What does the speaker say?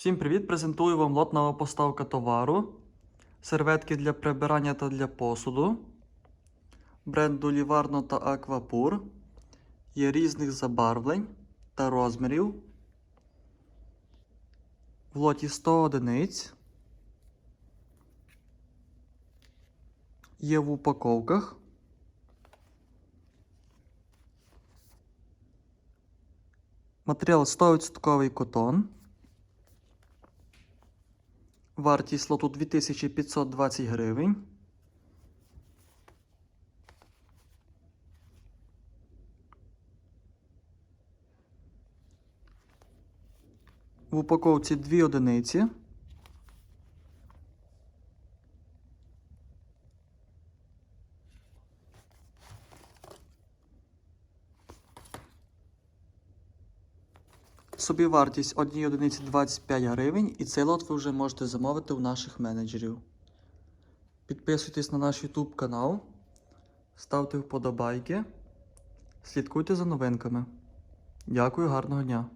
Всім привіт! Презентую вам лот нова поставка товару. Серветки для прибирання та для посуду. Бренду Livarno та Aquapur. Є різних забарвлень та розмірів. В лоті 100 одиниць. Є в упаковках. Матеріал 100% котон. Вартість лоту 2520 гривень. В упаковці дві одиниці. Собівартість однієї одиниці 25 гривень, і цей лот ви вже можете замовити у наших менеджерів. Підписуйтесь на наш YouTube канал, ставте вподобайки, слідкуйте за новинками. Дякую, гарного дня!